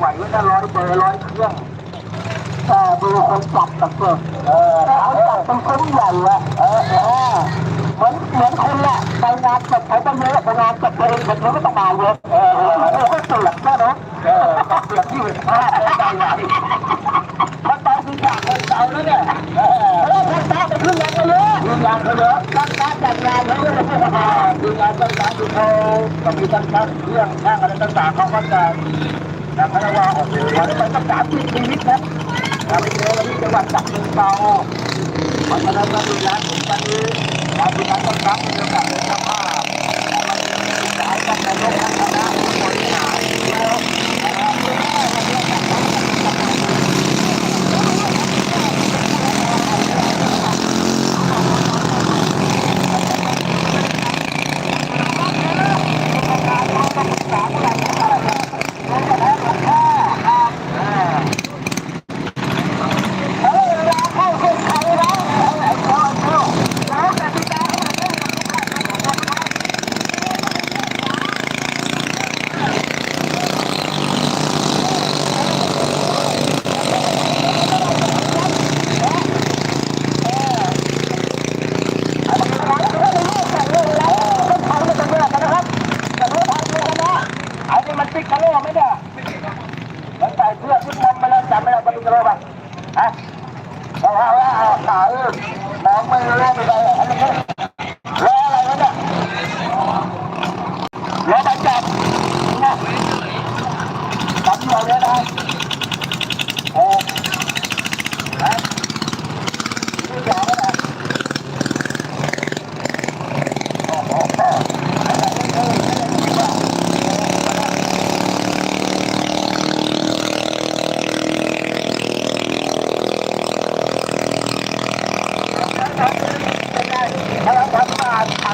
ก็ร้อยเบอร์ร้อยเครื่องแต่ดูคนจับกับเพื่อนเออคนจับเป็นคนใหญ่อะเออเออเหมือนเหมือนคนแหละไปงานจัดเขาต้องเยอะไปงานจัดเพลงคนนี้ก็ต้องมาเยอะเออเออเออก็เสือกแค่นั้นเออเสือกที่เห็นภาพแล้วใจใหญ่มันตอนที่จากคนเก่าแล้วเนี่ยเออเออคนตาไปขึ้นงานก็เยอะขึ้นงานก็เยอะตั้งการจัดงานเขาเลยขึ้นงานตั้งการอยู่เขาก็มีตั้งการเรื่องช่างอะไรต่างๆเขาก็จะ นะพระว่าโอ้โหวันไปตั้งสามสิบชีวิตนะเราไปเจอกันที่จังหวัดจักรเก่าวันนั้นก็มีร้านผมวันนี้ร้านที่ร้านต้นรับเป็นเรื่องการเสื้อผ้าสายกันในโลกทั้งคณะบริหารเยอะเฮ้ยเวลาเข้าเส้นชัยแล้วไอ้พ่อเจ้าแล้วแต่ที่ตาเขาไม่ได้ ไอ้นี่มันปิกกะโลไหมเนี่ยมันใส่เสื้อชุดนำมาแล้วจำไม่ได้มันปิกกะโลป่ะฮะเอาเอาเอาขาเออมองไม่รู้ไม่ได้อะไรเนี่ยรออะไรวะเนี่ยรอไปจับนะจับอยู่เนี่ยนะโอ้ฮะนี่ยาวนะโอ้โห เป็นไงถ้าเราทำ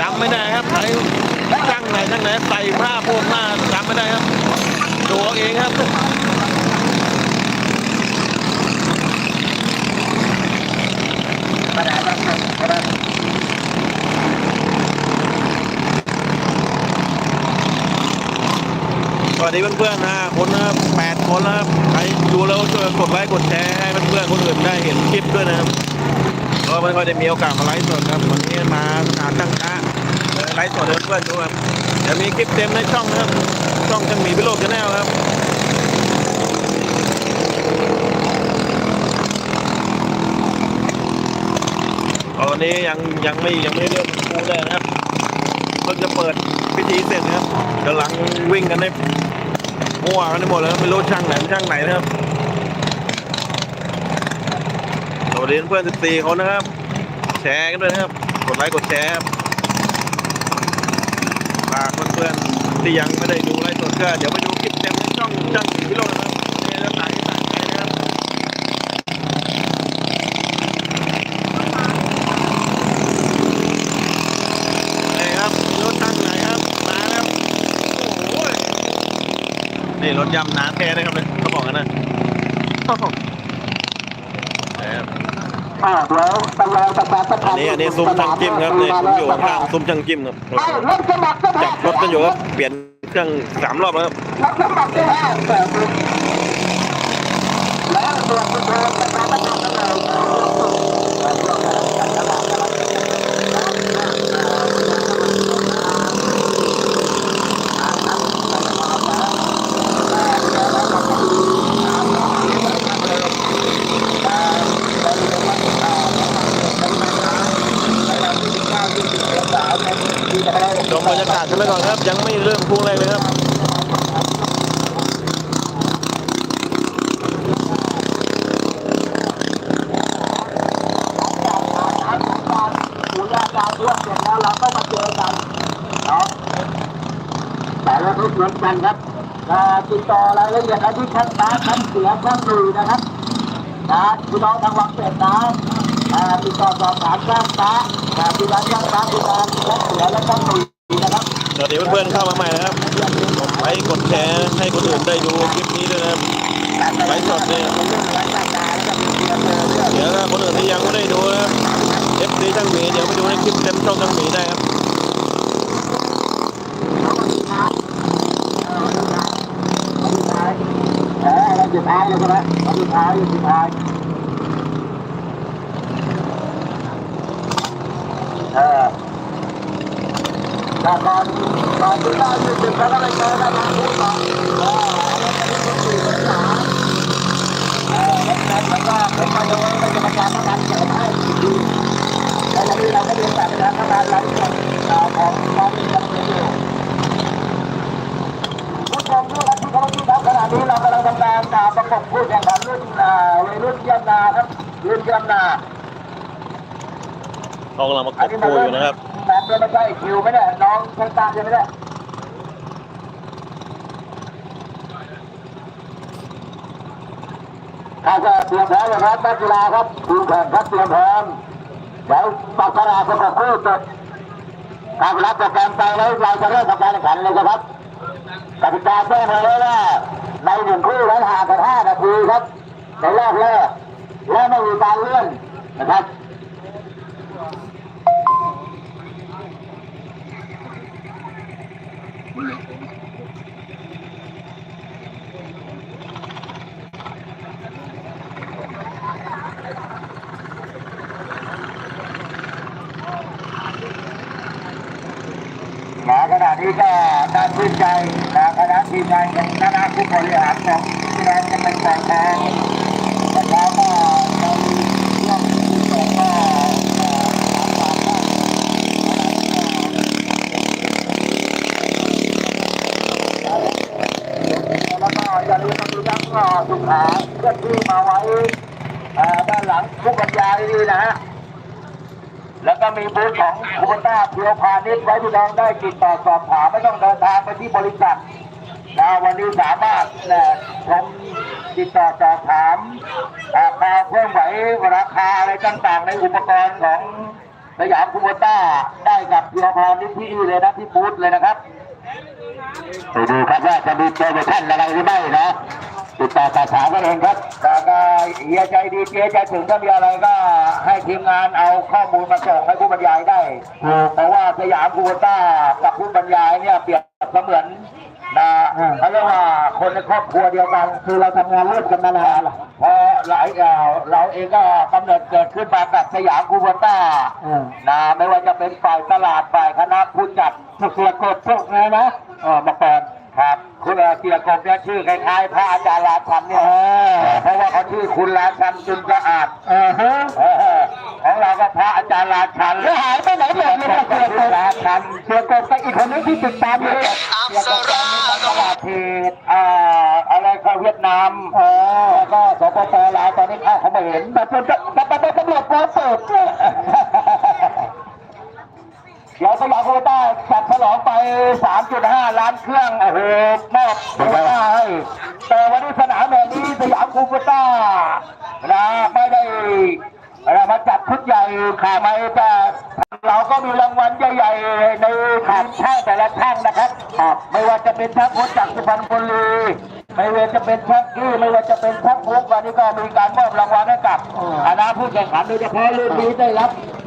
จำไม่ได้ครับใครช่างไหนช่างไหนใส่ผ้าพวกหน้าจำไม่ได้ครับดูเอาเองครับมาได้แล้วครับสวัสดีเพื่อนๆนะคนนะแปดคนนะครับใครดูแล้วช่วยกดไลค์กดแชร์ให้เพื่อนๆคนอื่นได้เห็นคลิปด้วยนะครับเพราะไม่ค่อยได้มีโอกาสมาไลฟ์สดครับวันนี้มาสถานตั้งค้า ไลฟ์สดให้เพื่อนดูครับเดี๋ยวมีคลิปเต็มในช่องนะครับช่องจังหมีพิโรจน์ชาแนลครับตอนนี้ยังยังไม่ยังไม่เริ่มปูเลยนะครับเพิ่งจะเปิดพิธีเสร็จนะครับกำลังวิ่งกันในมั่วกันไปหมดแล้วไม่รู้ช่างไหนเป็นช่างไหนนะครับสวัสดีเพื่อน14คนนะครับ แชร์กันด้วยนะครับ กดไลค์กดแชร์ครับ พื่อนๆที่ยังไม่ได้ดูไลฟ์สดก็เดี๋ยวไปดูคลิปเต็มในช่องช่างพิโรจน์นะครับในี่จะต่างที่ต่างไปนะครับนี่ครับรถตั้งไหนครับมาครับโอ้ยนี่รถยำหนาแท้เลยครับเนี่ยเขาบอกกันนะ อ่าเดี๋ยวไปรอประชาสัมพัอันนธ์นี้อันนี้ซุ้มช่างจิ้มครับนี่ผมอยู่ข้างๆซุ้มช่างจิ้มครับเอ้ารับสมัครก็จัได้บรถกันอยู่ครับเปลี่ยนเครื่องสามรอบแล้วครับรับสมัครก็ได้แต่แล้วตัวคุณโทรประชาสัมพันธ์ก็เลย ชมบรรยากาศกันไปก่อนครับ ยังไม่เริ่มพุ่งแรกเลยครับปู่ย่าตายายเสร็จแล้วก็มาเจอกันเนาะแต่ละทุกเหมือนกันครับติดต่อรายละเอียดอะไรที่ท่านตาท่านเสียท่านดูนะครับนะพี่น้องทางวังเป็ดนะติดต่อสอบถามท่านตา อ่าพี่น้องท่านตาพี่น้องท่านเสียและท่านดูนะครับเดี๋ยวเพื่อนๆเข้ามาใหม่นะครับไลค์กดแชร์ให้คนอื่นได้ดูคลิปนี้ด้วยนะครับไลฟ์สดเนี่ยเดี๋ยวคนอื่นที่ยังไม่ได้ดูนะครับเอฟซีช่างหมีเดี๋ยวไปดูในคลิปเต็มช่องช่างหมีได้ครับเออเราสุดท้ายเลยใช่ไหมสุดท้ายสุดท้าย เออแต่ก่อนก่อนที่เราจะถึงแล้วก็ไปเจอกันนะทุกคนเออแล้ก็มีคนสื่อสารเออแล้วก็ผมมาดูว่าจะมาการประกันเกิดให้ดีแล้วนนี้เราก็เรียนแบบการทำงานรายละเอียดของของที่เราเป็นอยู่ผู้ชมทุกท่านที่เคารพครับขณะนี้เรากำลังทำการอ่าประกบผู้แข่งขันรุ่นอ่าวัยรุ่นเยี่ยมนาครับรุ่นเยี่ยมนา เขากำลังมากดคู่อยู่นะครับน้องไม่ใช่คิวไม่ได้น้องใช้ตาใช่ไหมเนี่ยถ้าจะเตรียมพร้อมนะครับนักกีฬาครับทีมแข่งครับเตรียมพร้อมเดี๋ยวปักกระดาษประกบคู่จบการรับโปรแกรมไปแล้วเราจะเริ่มทำการแข่งขันเลยครับกติกาแจ้งมาเลยว่าในหนึ่งคู่นั้นห่างกันห้านาทีครับในรอบแรกและไม่มีการเลื่อนนะครับ มอขณะนี้ก็น่าชื่นใจนะคณะทีมงานของคณะผู้บริหารของที่เราจะเป็นฝ่ายแทนแต่แล้วก็เราร่วมที่สองก็เอ่อสามฝ่ายก็แล้วก็อย่าลืมมาดูยักษ์ก็ สุขาเคลื่อนที่มาไว้เอ่อด้านหลังผู้บรรยายนี่นะฮะแล้วก็มีบูธของคูเปต้าเพียวพาณิชย์ไว้ที่น้องได้ติดต่อสอบถามไม่ต้องเดินทางไปที่บริษัทนะวันนี้สามารถนะชมติดต่อสอบถามราคาเพิ่มไหวราคาอะไรต่างๆ ในอุปกรณ์ของสยามคูเปต้าได้กับเพียวพาณิชย์ที่นี่เลยนะที่บูธเลยนะครับไปดูครับว่าจะมีโปรโมชั่นอะไรหรือไม่นะ ติดต่อสอบถามกันเองครับแต่ก็เฮียใจดีเจ๊ใจถึงถ้ามีอะไรก็ให้ทีมงานเอาข้อมูลมาส่งให้ผู้บรรยายได้ เพราะว่าสยามคูเปต้ากับผู้บรรยายเนี่ยเปรียบเสมือนนะเขาเรียกว่าคนในครอบครัวเดียวกัน คือเราทำงานร่วมกันมานานพอหลายเอ่อเราเองก็กำเนิดเกิดขึ้นมากับสยามคูเปต้านะไม่ว่าจะเป็นฝ่ายตลาดฝ่ายคณะผู้จัดพวกเสียกดพวกนี้นะเออมาก่อนครับ คุณเอ่อเสียกบเนี่ยชื่อคล้ายๆ พระอาจารย์ราชันเนี่ยเพราะว่าเขาชื่อคุณราชันจุนสะอาดเออของเราก็พระอาจารย์ราชันแล้วหายไปไหนหมดเลยเสียกบราชันเสียกบไปอีกคนนึงที่ติดตามอยู่เลยเสียกบตอนนี้ตลาดเทศอ่าอะไรก็เวียดนามเออแล้วก็สปปลาวตอนนี้เข้าเขาไม่เห็นแต่เป็นแต่เป็นตำรวจโปรเปิด เดี๋ยวสยามโคต้าจัดฉลองไป 3.5 ล้านเครื่องโอ้โหมอบโคต้าให้แต่วันนี้สนามแห่งนี้สยามคูโคต้านะไม่ได้อะไรมาจัดชุดใหญ่ขาไม่แต่เราก็มีรางวัลใหญ่ๆในขาดช่างแต่ละช่างนะครับครับไม่ว่าจะเป็นช่างโคจากสุพรรณบุรีไม่ว่าจะเป็นช่างกี้ไม่ว่าจะเป็นช่างพุกวันนี้ก็มีการมอบรางวัลให้กับคณะผู้แข่งขันโดยเฉพาะรุ่นนี้ได้รับ